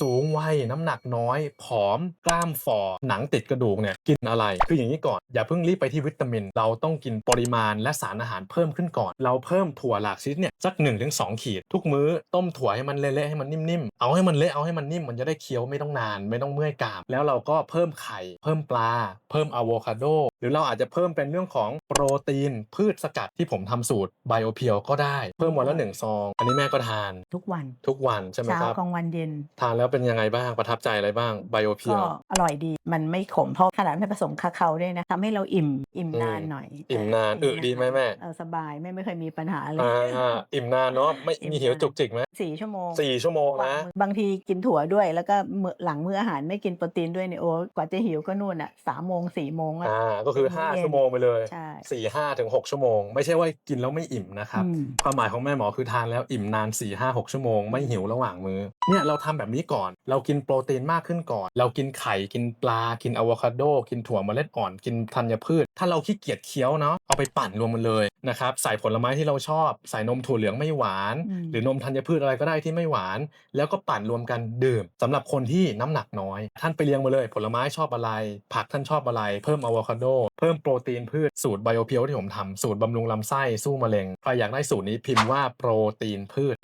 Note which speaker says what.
Speaker 1: สูงวัยน้ำหนักน้อย ผอมกล้ามฝ่อหนังติดกระดูกเนี่ยกินอะไร คืออย่างนี้ก่อน อย่าเพิ่งรีบไปที่วิตามิน เราต้องกินปริมาณและสารอาหารเพิ่มขึ้นก่อน เราเพิ่มถั่วหลากชนิดเนี่ยสัก1นถึงสขีด ทุกมื้อต้มถั่วให้มันเละๆให้มันนิ่มๆเอาให้มันเละเอาให้มันนิ่มมันจะได้เคี้ยวไม่ต้องนาน ไม่ต้องเมื่อยกราม แล้วเราก็เพิ่มไข่ เพิ่มปลา เพิ่มอะโวคาโดหรือเราอาจจะเพิ่มเป็นเรื่องของโปรตีน พืชสกัดที่ผมทำสูตรไบโอเพียวก็ได้เพิ่มวันละหนึ่งซอง อันนี้แม่ก็ทาน
Speaker 2: ทุกวัน
Speaker 1: ทุกวันใช่ไหม
Speaker 2: เช้า
Speaker 1: ครับ
Speaker 2: กลางวันเย็น
Speaker 1: ทานแล้วเป็นยังไงบ้างประทับใจอะไรบ้างไบโอเพี
Speaker 2: ก็
Speaker 1: ยว
Speaker 2: อร่อยดีมันไม่ขมเพราะขนาดไม่ผสมคาเขาด้วยนะทำให้เราอิ่มอิ่ม
Speaker 1: อืม
Speaker 2: นานหน่อย
Speaker 1: อิ่มนาน
Speaker 2: เอึ
Speaker 1: ดีไหมแม่
Speaker 2: เออสบายไม่ไม่เคยมีปัญหาเลย
Speaker 1: อ่าอิ่มนานเนาะไม่
Speaker 2: อิ่ม
Speaker 1: มีหิวนา
Speaker 2: น
Speaker 1: จุกจิกไหม
Speaker 2: สี่ชั่วโมง
Speaker 1: สี่ชั่วโมงนะ
Speaker 2: บางทีกินถั่วด้วยแล้วก็มื้อหลังมื้ออาหารไม่กินโปรตีนด้วยเนี่ยโอ้กว่าจะหิวก็นู่นอะสามโมงสี่โมงอะ
Speaker 1: อ่าก็คือ
Speaker 2: มื้อเย็น
Speaker 1: 5ชั่วโมงไปเลย
Speaker 2: ใช่
Speaker 1: สี่ห้าถึงหกชั่วโมง ไม่ใช่ว่ากินแล้วไม่อิ่มนะครับ
Speaker 2: อืม
Speaker 1: ความหมายของแม่หมอคือทานแล้วอิ่มนาน4ี่ห้าหกชั่วโมงไม่หิวระหว่างมื้อเนี่ยเราทำแบบนี้ก่อน เรากินโปรตีนมากขึ้นก่อน เรากินไข่กินปลากินอะโวคาโดกินถั่วเมล็ดอ่อนกินธัญพืชถ้าเราขี้เกียจเคี้ยวเนาะเอาไปปั่นรวมกันเลยนะครับใส่ผลไม้ที่เราชอบ ใส่นมถั่วเหลืองไม่หวาน
Speaker 2: อืม
Speaker 1: หรือนมธัญพืชอะไรก็ได้ที่ไม่หวาน แล้วก็ปั่นรวมกันดื่มสำหรับคนที่น้ำหนักน้อย ท่านไปเรียงมาเลย ผลไม้ชอบอะไร ผักท่านชอบอะไร เพิ่มอะโวคาโด เพิ่มโปรตีนพืชสูตรไบโอเพียวที่ผมทำสูตรบำรุงลำไส้สู้มะเร็งใครอยากได้สูตรนี้พิมพ์ว่าโปรตีนพืช